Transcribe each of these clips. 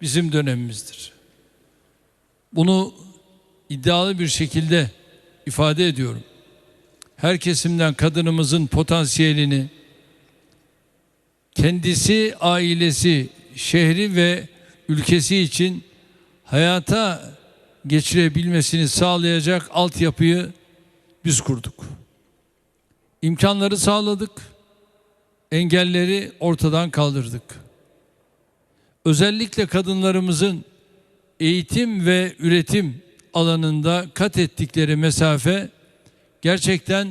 bizim dönemimizdir. Bunu iddialı bir şekilde ifade ediyorum. Her kesimden kadınımızın potansiyelini kendisi, ailesi, şehri ve ülkesi için hayata geçirebilmesini sağlayacak altyapıyı biz kurduk. İmkanları sağladık. Engelleri ortadan kaldırdık. Özellikle kadınlarımızın eğitim ve üretim alanında kat ettikleri mesafe gerçekten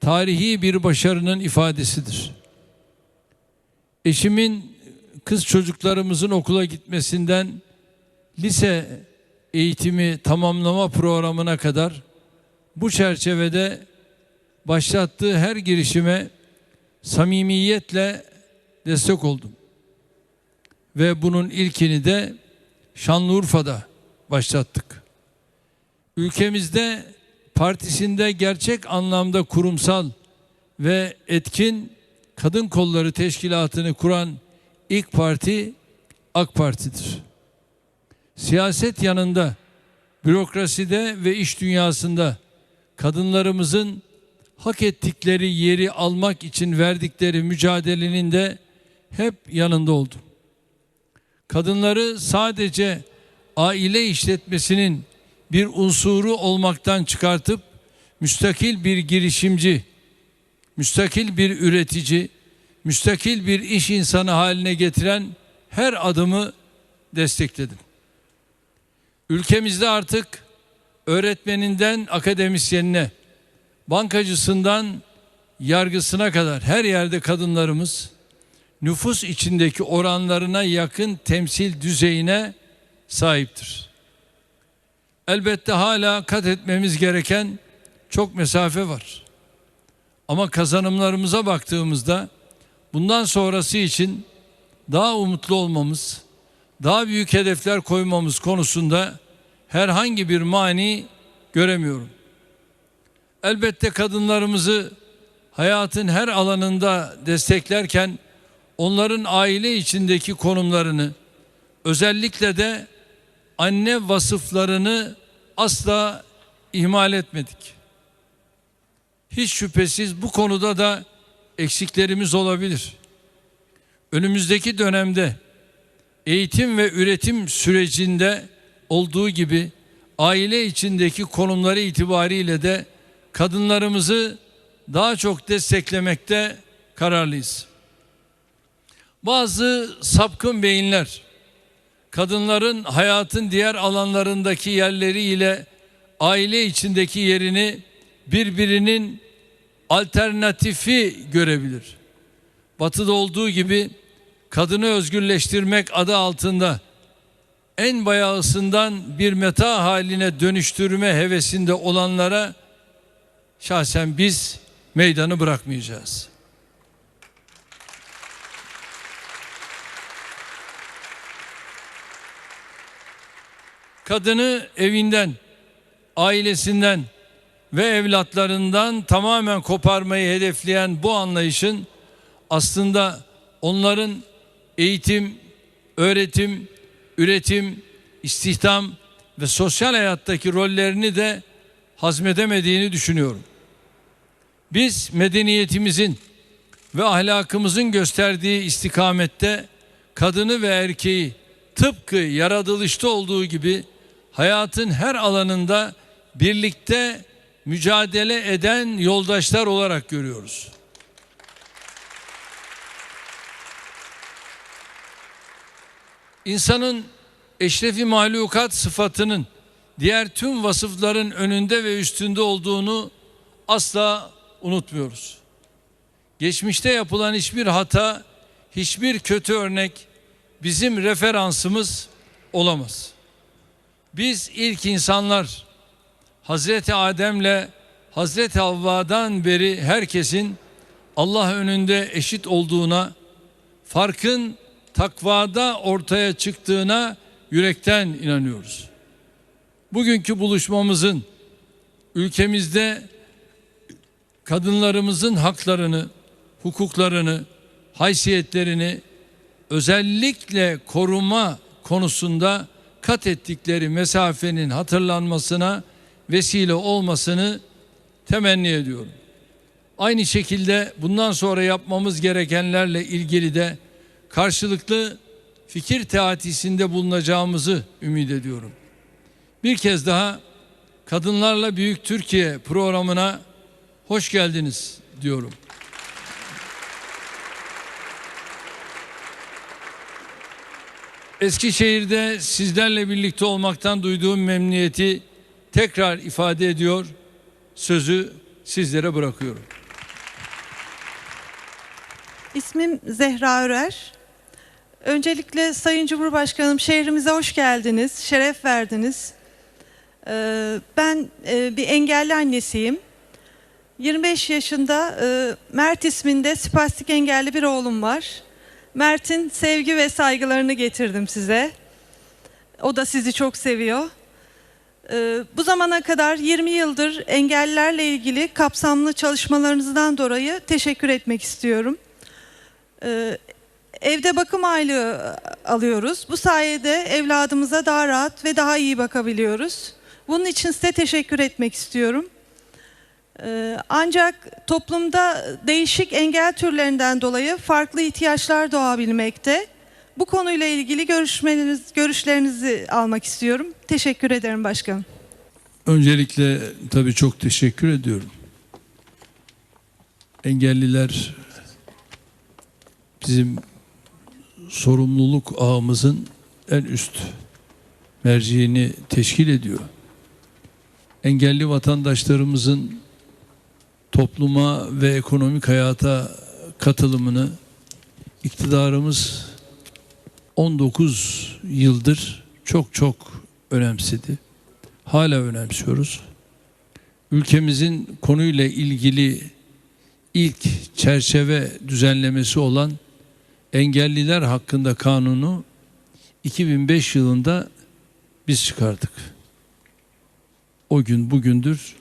tarihi bir başarının ifadesidir. Eşimin kız çocuklarımızın okula gitmesinden lise eğitimi tamamlama programına kadar bu çerçevede başlattığı her girişime samimiyetle destek oldum. Ve bunun ilkini de Şanlıurfa'da başlattık. Ülkemizde partisinde gerçek anlamda kurumsal ve etkin kadın kolları teşkilatını kuran ilk parti AK Parti'dir. Siyaset yanında, bürokraside ve iş dünyasında kadınlarımızın hak ettikleri yeri almak için verdikleri mücadelenin de hep yanında oldum. Kadınları sadece aile işletmesinin bir unsuru olmaktan çıkartıp müstakil bir girişimci, müstakil bir üretici, müstakil bir iş insanı haline getiren her adımı destekledim. Ülkemizde artık öğretmeninden akademisyenine, bankacısından yargısına kadar her yerde kadınlarımız nüfus içindeki oranlarına yakın temsil düzeyine sahiptir. Elbette hala kat etmemiz gereken çok mesafe var. Ama kazanımlarımıza baktığımızda bundan sonrası için daha umutlu olmamız, daha büyük hedefler koymamız konusunda herhangi bir mani göremiyorum. Elbette kadınlarımızı hayatın her alanında desteklerken onların aile içindeki konumlarını özellikle de anne vasıflarını asla ihmal etmedik. Hiç şüphesiz bu konuda da eksiklerimiz olabilir. Önümüzdeki dönemde eğitim ve üretim sürecinde olduğu gibi aile içindeki konumları itibariyle de kadınlarımızı daha çok desteklemekte kararlıyız. Bazı sapkın beyinler kadınların hayatın diğer alanlarındaki yerleriyle aile içindeki yerini birbirinin alternatifi görebilir. Batı'da olduğu gibi kadını özgürleştirmek adı altında en bayağısından bir meta haline dönüştürme hevesinde olanlara şahsen biz meydanı bırakmayacağız. Kadını evinden, ailesinden ve evlatlarından tamamen koparmayı hedefleyen bu anlayışın aslında onların eğitim, öğretim, üretim, istihdam ve sosyal hayattaki rollerini de hazmedemediğini düşünüyorum. Biz medeniyetimizin ve ahlakımızın gösterdiği istikamette kadını ve erkeği tıpkı yaratılışta olduğu gibi hayatın her alanında birlikte mücadele eden yoldaşlar olarak görüyoruz. İnsanın eşrefi mahlukat sıfatının diğer tüm vasıfların önünde ve üstünde olduğunu asla unutmuyoruz. Geçmişte yapılan hiçbir hata, hiçbir kötü örnek bizim referansımız olamaz. Biz ilk insanlar Hazreti Adem'le Hazreti Havva'dan beri herkesin Allah önünde eşit olduğuna, farkın takvada ortaya çıktığına yürekten inanıyoruz. Bugünkü buluşmamızın ülkemizde kadınlarımızın haklarını, hukuklarını, haysiyetlerini özellikle koruma konusunda kat ettikleri mesafenin hatırlanmasına vesile olmasını temenni ediyorum. Aynı şekilde bundan sonra yapmamız gerekenlerle ilgili de karşılıklı fikir teatisinde bulunacağımızı ümit ediyorum. Bir kez daha Kadınlarla Büyük Türkiye programına hoş geldiniz diyorum. Eskişehir'de sizlerle birlikte olmaktan duyduğum memnuniyeti tekrar ifade ediyor. Sözü sizlere bırakıyorum. İsmim Zehra Örer. Öncelikle Sayın Cumhurbaşkanım şehrimize hoş geldiniz, şeref verdiniz. Ee, Ben e, bir engelli annesiyim. 25 yaşında e, Mert isminde spastik engelli bir oğlum var. Mert'in sevgi ve saygılarını getirdim size. O da sizi çok seviyor. Ee, Bu zamana kadar 20 yıldır engellilerle ilgili kapsamlı çalışmalarınızdan dolayı teşekkür etmek istiyorum. Ee, Evde bakım aylığı alıyoruz. Bu sayede evladımıza daha rahat ve daha iyi bakabiliyoruz. Bunun için size teşekkür etmek istiyorum. Ee, Ancak toplumda değişik engel türlerinden dolayı farklı ihtiyaçlar doğabilmekte. Bu konuyla ilgili görüşmeleriniz, görüşlerinizi almak istiyorum. Teşekkür ederim başkanım. Öncelikle tabii çok teşekkür ediyorum. Engelliler bizim sorumluluk ağımızın en üst merciğini teşkil ediyor. Engelli vatandaşlarımızın topluma ve ekonomik hayata katılımını iktidarımız 19 yıldır çok çok önemsedi. Hala önemsiyoruz. Ülkemizin konuyla ilgili ilk çerçeve düzenlemesi olan engelliler hakkında kanunu 2005 yılında biz çıkardık. O gün bugündür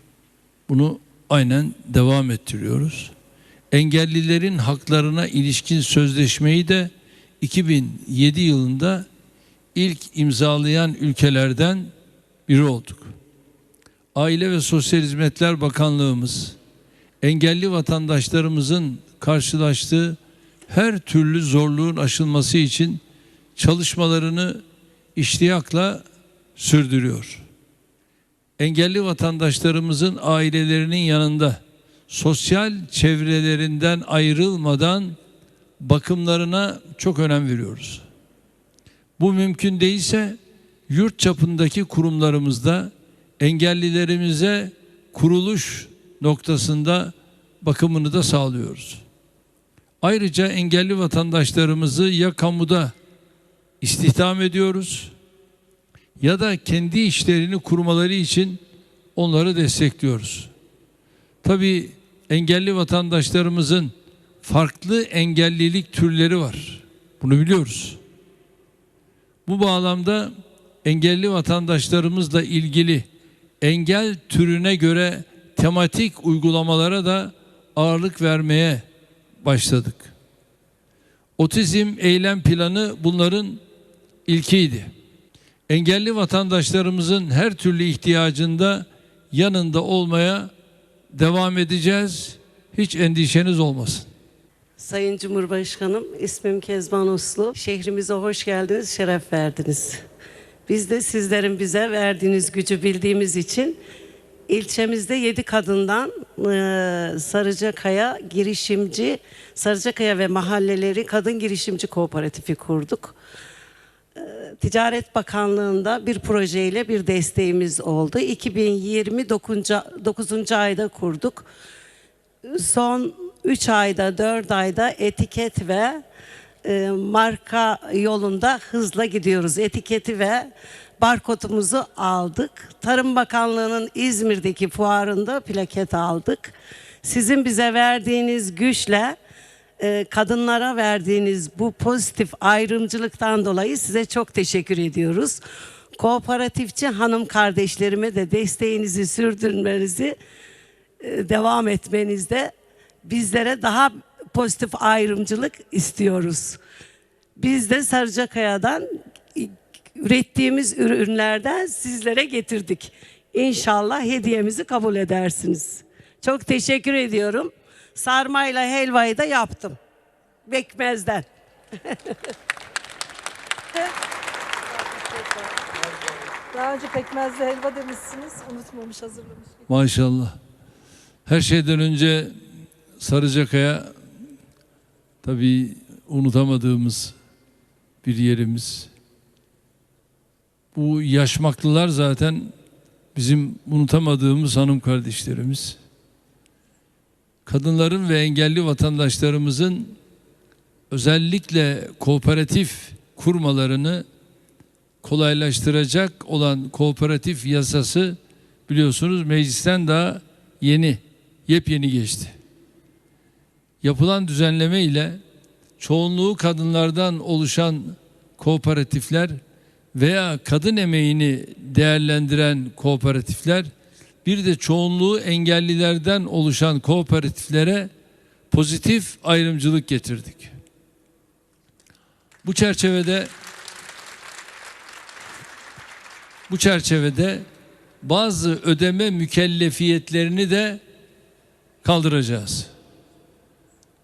bunu aynen devam ettiriyoruz. Engellilerin haklarına ilişkin sözleşmeyi de 2007 yılında ilk imzalayan ülkelerden biri olduk. Aile ve Sosyal Hizmetler Bakanlığımız engelli vatandaşlarımızın karşılaştığı her türlü zorluğun aşılması için çalışmalarını iştiyakla sürdürüyor. Engelli vatandaşlarımızın ailelerinin yanında sosyal çevrelerinden ayrılmadan bakımlarına çok önem veriyoruz. Bu mümkün değilse yurt çapındaki kurumlarımızda engellilerimize kuruluş noktasında bakımını da sağlıyoruz. Ayrıca engelli vatandaşlarımızı ya kamuda istihdam ediyoruz ya da kendi işlerini kurmaları için onları destekliyoruz. Tabii engelli vatandaşlarımızın farklı engellilik türleri var. Bunu biliyoruz. Bu bağlamda engelli vatandaşlarımızla ilgili engel türüne göre tematik uygulamalara da ağırlık vermeye başladık. Otizm eylem planı bunların ilkiydi. Engelli vatandaşlarımızın her türlü ihtiyacında yanında olmaya devam edeceğiz. Hiç endişeniz olmasın. Sayın Cumhurbaşkanım, ismim Kezban Uslu. Şehrimize hoş geldiniz, şeref verdiniz. Biz de sizlerin bize verdiğiniz gücü bildiğimiz için ilçemizde yedi kadından eee, Sarıcakaya girişimci, Sarıcakaya ve mahalleleri kadın girişimci kooperatifi kurduk. Eee, Ticaret Bakanlığı'nda bir projeyle bir desteğimiz oldu. 2029. ayda kurduk son 3 ayda 4 ayda etiket ve e, marka yolunda hızla gidiyoruz. Etiketi ve barkodumuzu aldık. Tarım Bakanlığı'nın İzmir'deki fuarında plaket aldık. Sizin bize verdiğiniz güçle e, kadınlara verdiğiniz bu pozitif ayrımcılıktan dolayı size çok teşekkür ediyoruz. Kooperatifçi hanım kardeşlerime de desteğinizi sürdürmenizi e, devam etmenizde bizlere daha pozitif ayrımcılık istiyoruz. Biz de Sarıcakaya'dan ürettiğimiz ürünlerden sizlere getirdik. İnşallah hediyemizi kabul edersiniz. Çok teşekkür ediyorum. Sarmayla helvayı da yaptım. Bekmezden. Daha önce pekmezli helva demişsiniz. Unutmamış hazırlamış. Maşallah. Her şeyden önce Sarıcakaya tabii unutamadığımız bir yerimiz. Bu yaşmaklılar zaten bizim unutamadığımız hanım kardeşlerimiz. Kadınların ve engelli vatandaşlarımızın özellikle kooperatif kurmalarını kolaylaştıracak olan kooperatif yasası biliyorsunuz meclisten daha yeni, yepyeni geçti. Yapılan düzenleme ile çoğunluğu kadınlardan oluşan kooperatifler veya kadın emeğini değerlendiren kooperatifler bir de çoğunluğu engellilerden oluşan kooperatiflere pozitif ayrımcılık getirdik. Bu çerçevede bu çerçevede bazı ödeme mükellefiyetlerini de kaldıracağız.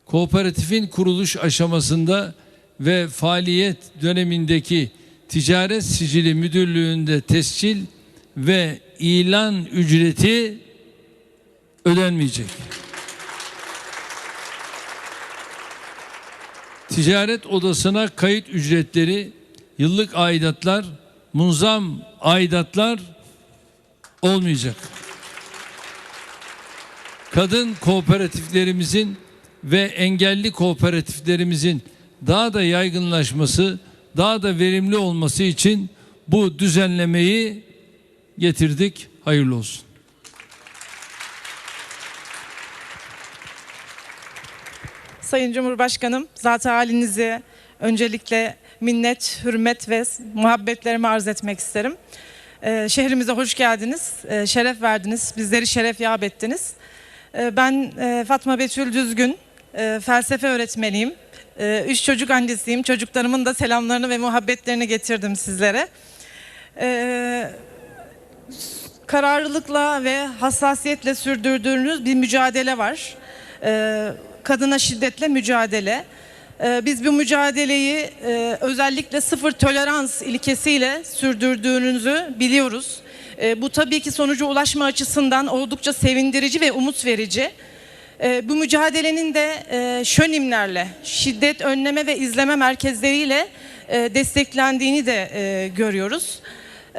Kooperatifin kuruluş aşamasında ve faaliyet dönemindeki ticaret sicili müdürlüğünde tescil ve ilan ücreti ödenmeyecek. Ticaret odasına kayıt ücretleri, yıllık aidatlar, munzam aidatlar olmayacak. Kadın kooperatiflerimizin ve engelli kooperatiflerimizin daha da yaygınlaşması, daha da verimli olması için bu düzenlemeyi getirdik. Hayırlı olsun. Sayın Cumhurbaşkanım, zat halinizi öncelikle minnet, hürmet ve muhabbetlerimi arz etmek isterim. Ee, şehrimize hoş geldiniz, ee, şeref verdiniz, bizleri şeref yap ettiniz. Ee, ben e, Fatma Betül Düzgün, e, felsefe öğretmeniyim. Ee, üç çocuk annesiyim, çocuklarımın da selamlarını ve muhabbetlerini getirdim sizlere. Ee, kararlılıkla ve hassasiyetle sürdürdüğünüz bir mücadele var. Ee, kadına şiddetle mücadele. Ee, biz bu mücadeleyi e, özellikle sıfır tolerans ilkesiyle sürdürdüğünüzü biliyoruz. Ee, bu tabii ki sonuca ulaşma açısından oldukça sevindirici ve umut verici. Ee, bu mücadelenin de e, şönimlerle, şiddet önleme ve izleme merkezleriyle e, desteklendiğini de e, görüyoruz.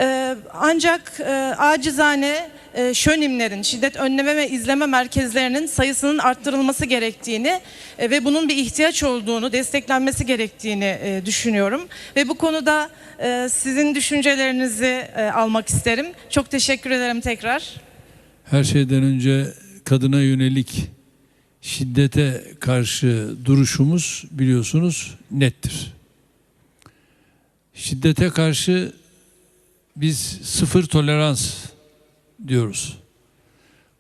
Ee, ancak e, acizane e, şönimlerin, şiddet önleme ve izleme merkezlerinin sayısının arttırılması gerektiğini e, ve bunun bir ihtiyaç olduğunu, desteklenmesi gerektiğini e, düşünüyorum. Ve bu konuda sizin düşüncelerinizi almak isterim. Çok teşekkür ederim tekrar. Her şeyden önce kadına yönelik şiddete karşı duruşumuz biliyorsunuz nettir. Şiddete karşı biz sıfır tolerans diyoruz.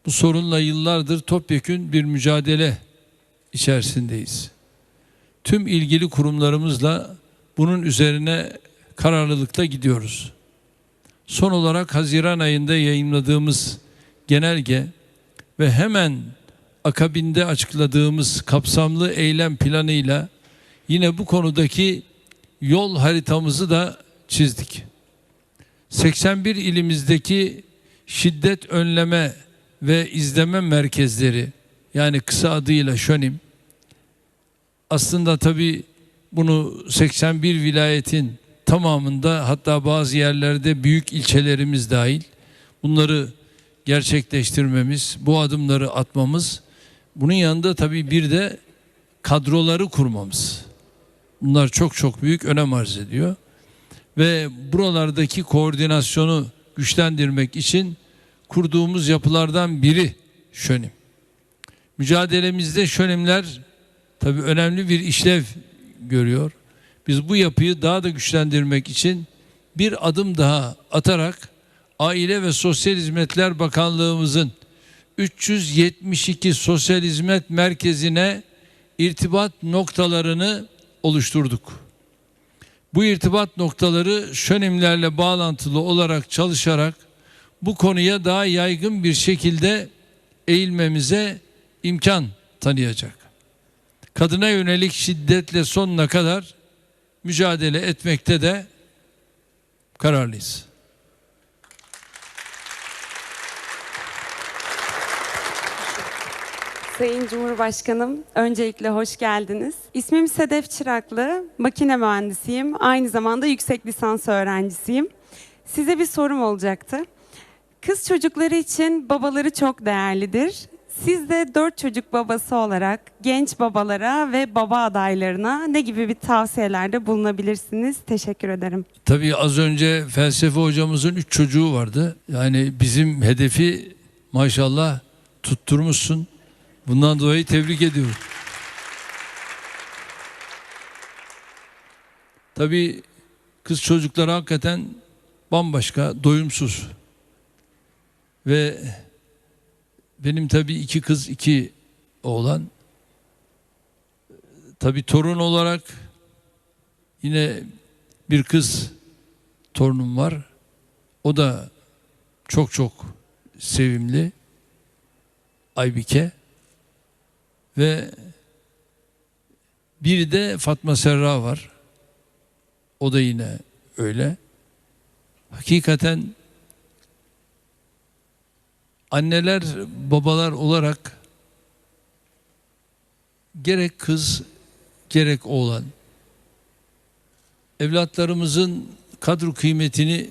Bu sorunla yıllardır topyekün bir mücadele içerisindeyiz. Tüm ilgili kurumlarımızla bunun üzerine kararlılıkla gidiyoruz. Son olarak Haziran ayında yayınladığımız genelge ve hemen akabinde açıkladığımız kapsamlı eylem planıyla yine bu konudaki yol haritamızı da çizdik. 81 ilimizdeki şiddet önleme ve izleme merkezleri yani kısa adıyla şönim aslında tabi bunu 81 vilayetin tamamında hatta bazı yerlerde büyük ilçelerimiz dahil bunları gerçekleştirmemiz, bu adımları atmamız bunun yanında tabi bir de kadroları kurmamız. Bunlar çok çok büyük önem arz ediyor. Ve buralardaki koordinasyonu güçlendirmek için kurduğumuz yapılardan biri şönim. Mücadelemizde şönimler tabi önemli bir işlev görüyor. Biz bu yapıyı daha da güçlendirmek için bir adım daha atarak Aile ve Sosyal Hizmetler Bakanlığımızın 372 sosyal hizmet merkezine irtibat noktalarını oluşturduk. Bu irtibat noktaları şönimlerle bağlantılı olarak çalışarak bu konuya daha yaygın bir şekilde eğilmemize imkan tanıyacak. Kadına yönelik şiddetle sonuna kadar mücadele etmekte de kararlıyız. Sayın Cumhurbaşkanım, öncelikle hoş geldiniz. İsmim Sedef Çıraklı, makine mühendisiyim. Aynı zamanda yüksek lisans öğrencisiyim. Size bir sorum olacaktı. Kız çocukları için babaları çok değerlidir. Siz de dört çocuk babası olarak genç babalara ve baba adaylarına ne gibi bir tavsiyelerde bulunabilirsiniz? Teşekkür ederim. Tabii az önce felsefe hocamızın üç çocuğu vardı. Yani bizim hedefi maşallah tutturmuşsun. Bundan dolayı tebrik ediyorum. Tabii kız çocukları hakikaten bambaşka, doyumsuz. Ve benim tabii iki kız, iki oğlan. Tabii torun olarak yine bir kız torunum var. O da çok çok sevimli. Aybike. Ve bir de Fatma Serra var. O da yine öyle. Hakikaten anneler, babalar olarak gerek kız gerek oğlan evlatlarımızın kadro kıymetini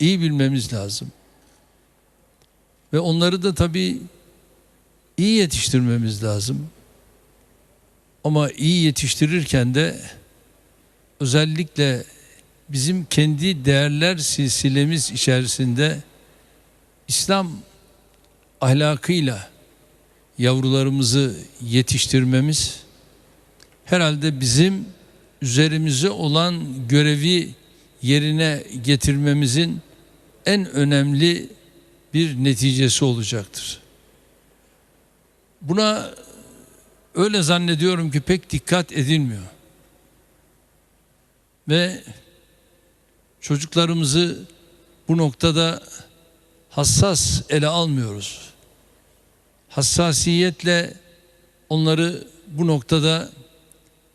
iyi bilmemiz lazım. Ve onları da tabii iyi yetiştirmemiz lazım. Ama iyi yetiştirirken de özellikle bizim kendi değerler silsilemiz içerisinde İslam ahlakıyla yavrularımızı yetiştirmemiz herhalde bizim üzerimize olan görevi yerine getirmemizin en önemli bir neticesi olacaktır. Buna öyle zannediyorum ki pek dikkat edilmiyor. Ve çocuklarımızı bu noktada hassas ele almıyoruz. Hassasiyetle onları bu noktada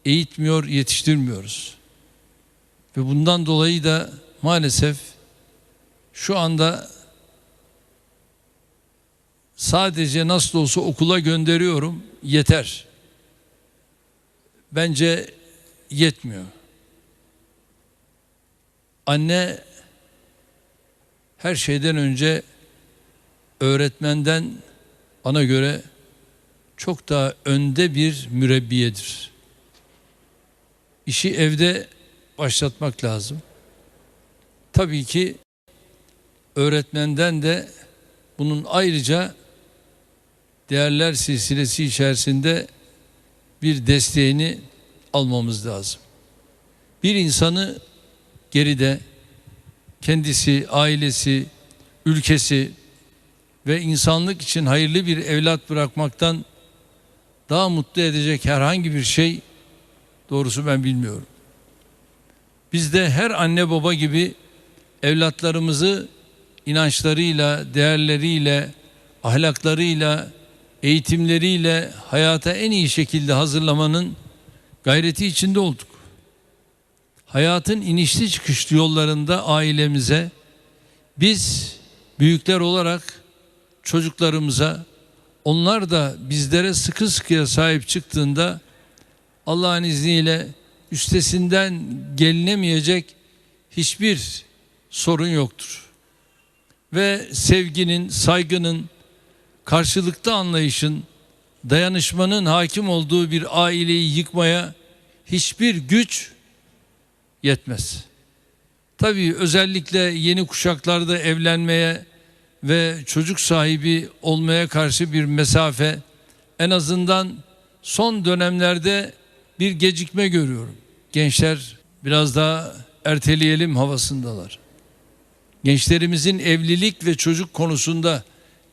eğitmiyor, yetiştirmiyoruz. Ve bundan dolayı da maalesef şu anda sadece nasıl olsa okula gönderiyorum yeter. Bence yetmiyor. Anne her şeyden önce öğretmenden bana göre çok daha önde bir mürebbiyedir. İşi evde başlatmak lazım. Tabii ki öğretmenden de bunun ayrıca değerler silsilesi içerisinde bir desteğini almamız lazım. Bir insanı geride kendisi, ailesi, ülkesi ve insanlık için hayırlı bir evlat bırakmaktan daha mutlu edecek herhangi bir şey doğrusu ben bilmiyorum. Biz de her anne baba gibi evlatlarımızı inançlarıyla, değerleriyle, ahlaklarıyla, eğitimleriyle hayata en iyi şekilde hazırlamanın gayreti içinde olduk. Hayatın inişli çıkışlı yollarında ailemize biz büyükler olarak çocuklarımıza onlar da bizlere sıkı sıkıya sahip çıktığında Allah'ın izniyle üstesinden gelinemeyecek hiçbir sorun yoktur. Ve sevginin, saygının, karşılıklı anlayışın, dayanışmanın hakim olduğu bir aileyi yıkmaya hiçbir güç yetmez. Tabii özellikle yeni kuşaklarda evlenmeye ve çocuk sahibi olmaya karşı bir mesafe en azından son dönemlerde bir gecikme görüyorum. Gençler biraz daha erteleyelim havasındalar. Gençlerimizin evlilik ve çocuk konusunda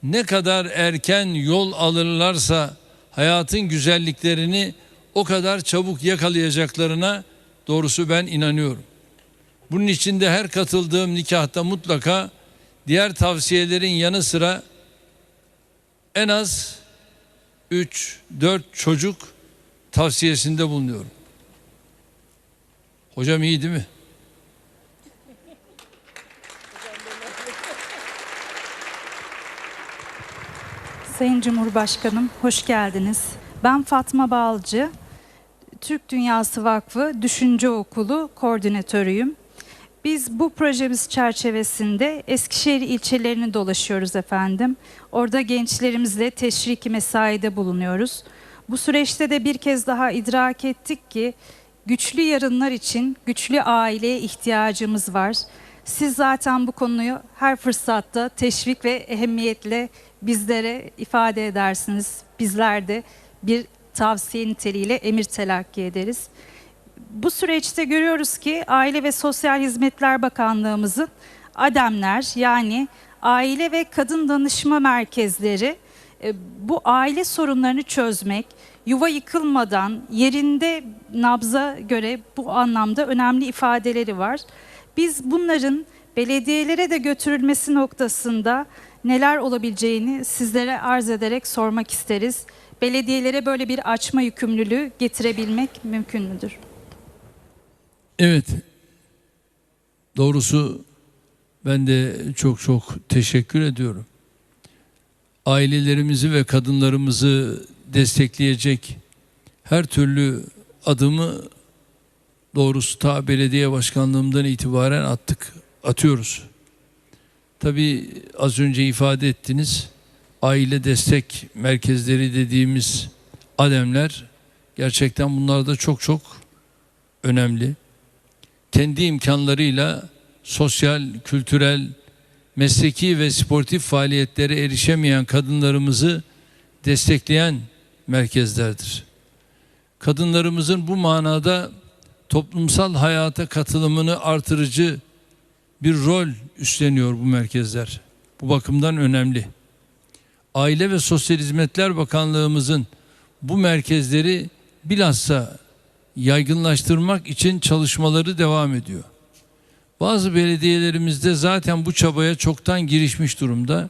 ne kadar erken yol alırlarsa hayatın güzelliklerini o kadar çabuk yakalayacaklarına doğrusu ben inanıyorum. Bunun için de her katıldığım nikahta mutlaka diğer tavsiyelerin yanı sıra en az 3-4 çocuk tavsiyesinde bulunuyorum. Hocam iyi değil mi? Sayın Cumhurbaşkanım, hoş geldiniz. Ben Fatma Balcı, Türk Dünyası Vakfı Düşünce Okulu koordinatörüyüm. Biz bu projemiz çerçevesinde Eskişehir ilçelerini dolaşıyoruz efendim. Orada gençlerimizle teşriki mesaide bulunuyoruz. Bu süreçte de bir kez daha idrak ettik ki güçlü yarınlar için güçlü aileye ihtiyacımız var. Siz zaten bu konuyu her fırsatta teşvik ve ehemmiyetle bizlere ifade edersiniz. Bizler de bir tavsiye niteliğiyle emir telakki ederiz. Bu süreçte görüyoruz ki Aile ve Sosyal Hizmetler Bakanlığımızın ADEM'ler yani aile ve kadın danışma merkezleri e, bu aile sorunlarını çözmek, yuva yıkılmadan yerinde nabza göre bu anlamda önemli ifadeleri var. Biz bunların belediyelere de götürülmesi noktasında neler olabileceğini sizlere arz ederek sormak isteriz. Belediyelere böyle bir açma yükümlülüğü getirebilmek mümkün müdür? Evet. Doğrusu ben de çok çok teşekkür ediyorum. Ailelerimizi ve kadınlarımızı destekleyecek her türlü adımı doğrusu ta belediye başkanlığımdan itibaren attık, atıyoruz. Tabii az önce ifade ettiniz. Aile destek merkezleri dediğimiz ademler gerçekten bunlar da çok çok önemli. Kendi imkanlarıyla sosyal, kültürel, mesleki ve sportif faaliyetlere erişemeyen kadınlarımızı destekleyen merkezlerdir. Kadınlarımızın bu manada toplumsal hayata katılımını artırıcı bir rol üstleniyor bu merkezler. Bu bakımdan önemli. Aile ve Sosyal Hizmetler Bakanlığımızın bu merkezleri bilhassa yaygınlaştırmak için çalışmaları devam ediyor. Bazı belediyelerimizde zaten bu çabaya çoktan girişmiş durumda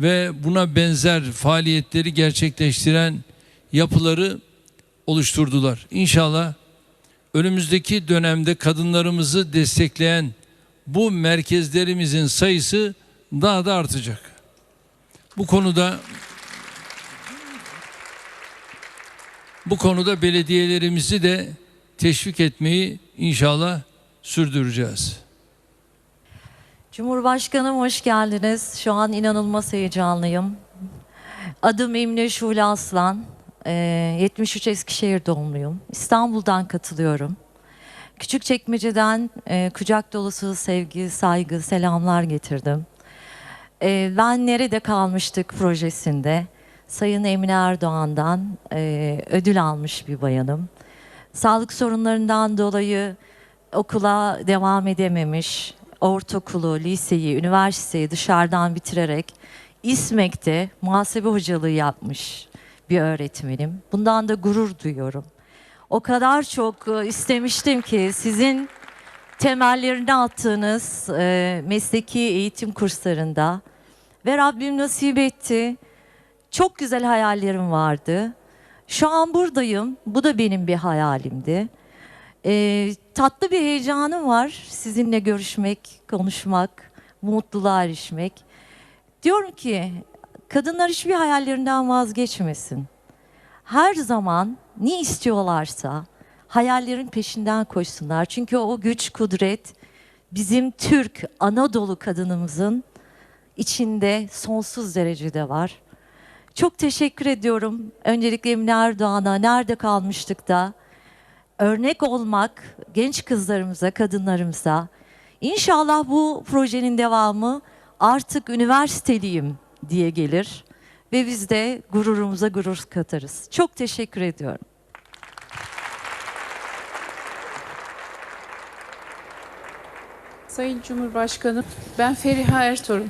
ve buna benzer faaliyetleri gerçekleştiren yapıları oluşturdular. İnşallah önümüzdeki dönemde kadınlarımızı destekleyen bu merkezlerimizin sayısı daha da artacak. Bu konuda bu konuda belediyelerimizi de teşvik etmeyi inşallah sürdüreceğiz. Cumhurbaşkanım hoş geldiniz. Şu an inanılmaz heyecanlıyım. Adım Emine Şule Aslan. Ee, 73 Eskişehir doğumluyum. İstanbul'dan katılıyorum. Küçükçekmece'den e, kucak dolusu sevgi, saygı, selamlar getirdim. Ee, ben nerede kalmıştık projesinde Sayın Emine Erdoğan'dan e, ödül almış bir bayanım. Sağlık sorunlarından dolayı okula devam edememiş, ortaokulu, liseyi, üniversiteyi dışarıdan bitirerek İSMEK'te muhasebe hocalığı yapmış bir öğretmenim. Bundan da gurur duyuyorum. O kadar çok e, istemiştim ki sizin temellerini attığınız e, mesleki eğitim kurslarında ve Rabbim nasip etti. Çok güzel hayallerim vardı. Şu an buradayım. Bu da benim bir hayalimdi. Ee, tatlı bir heyecanım var sizinle görüşmek, konuşmak, mutluluğa erişmek. Diyorum ki kadınlar hiçbir hayallerinden vazgeçmesin. Her zaman ne istiyorlarsa hayallerin peşinden koşsunlar. Çünkü o güç, kudret bizim Türk Anadolu kadınımızın içinde sonsuz derecede var. Çok teşekkür ediyorum. Öncelikle Emine Erdoğan'a nerede kalmıştık da örnek olmak genç kızlarımıza, kadınlarımıza. İnşallah bu projenin devamı artık üniversiteliyim diye gelir ve biz de gururumuza gurur katarız. Çok teşekkür ediyorum. Sayın Cumhurbaşkanım, ben Feriha Ertuğrul.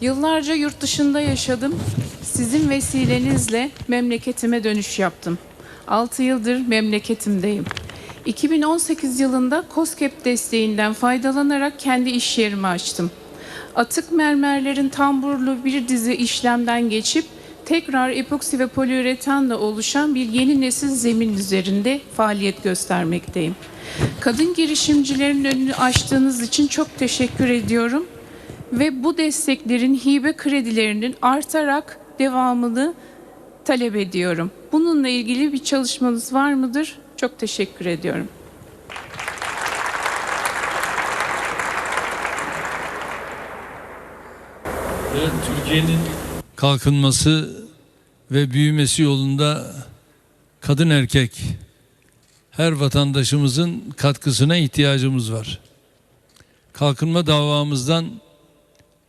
Yıllarca yurt dışında yaşadım. Sizin vesilenizle memleketime dönüş yaptım. 6 yıldır memleketimdeyim. 2018 yılında COSGAP desteğinden faydalanarak kendi iş yerimi açtım. Atık mermerlerin tamburlu bir dizi işlemden geçip tekrar epoksi ve poliüretanla oluşan bir yeni nesil zemin üzerinde faaliyet göstermekteyim. Kadın girişimcilerin önünü açtığınız için çok teşekkür ediyorum ve bu desteklerin hibe kredilerinin artarak devamını talep ediyorum. Bununla ilgili bir çalışmanız var mıdır? Çok teşekkür ediyorum. Türkiye'nin kalkınması ve büyümesi yolunda kadın erkek her vatandaşımızın katkısına ihtiyacımız var. Kalkınma davamızdan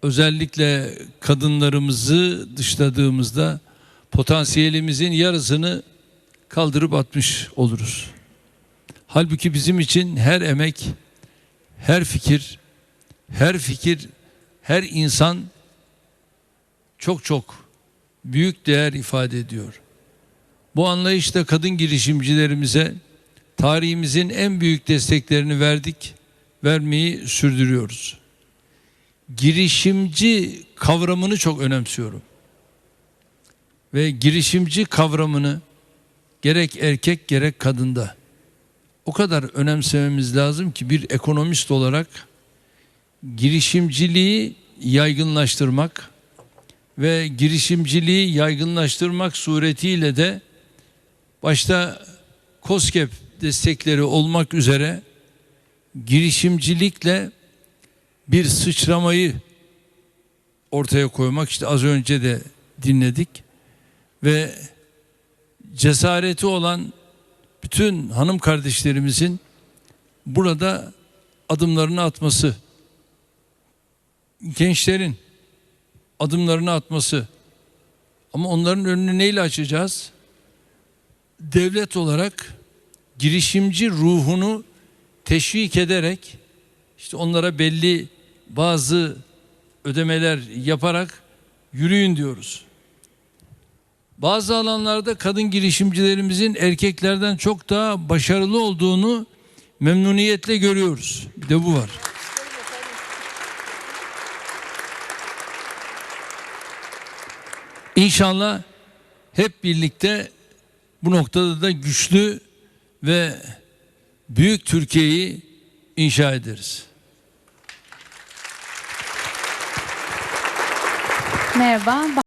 özellikle kadınlarımızı dışladığımızda potansiyelimizin yarısını kaldırıp atmış oluruz. Halbuki bizim için her emek, her fikir, her fikir, her insan çok çok büyük değer ifade ediyor. Bu anlayışla kadın girişimcilerimize tarihimizin en büyük desteklerini verdik, vermeyi sürdürüyoruz. Girişimci kavramını çok önemsiyorum. Ve girişimci kavramını gerek erkek gerek kadında o kadar önemsememiz lazım ki bir ekonomist olarak girişimciliği yaygınlaştırmak ve girişimciliği yaygınlaştırmak suretiyle de başta COSGAP destekleri olmak üzere girişimcilikle bir sıçramayı ortaya koymak işte az önce de dinledik ve cesareti olan bütün hanım kardeşlerimizin burada adımlarını atması gençlerin adımlarını atması. Ama onların önünü neyle açacağız? Devlet olarak girişimci ruhunu teşvik ederek işte onlara belli bazı ödemeler yaparak yürüyün diyoruz. Bazı alanlarda kadın girişimcilerimizin erkeklerden çok daha başarılı olduğunu memnuniyetle görüyoruz. Bir de bu var. İnşallah hep birlikte bu noktada da güçlü ve büyük Türkiye'yi inşa ederiz. Merhaba,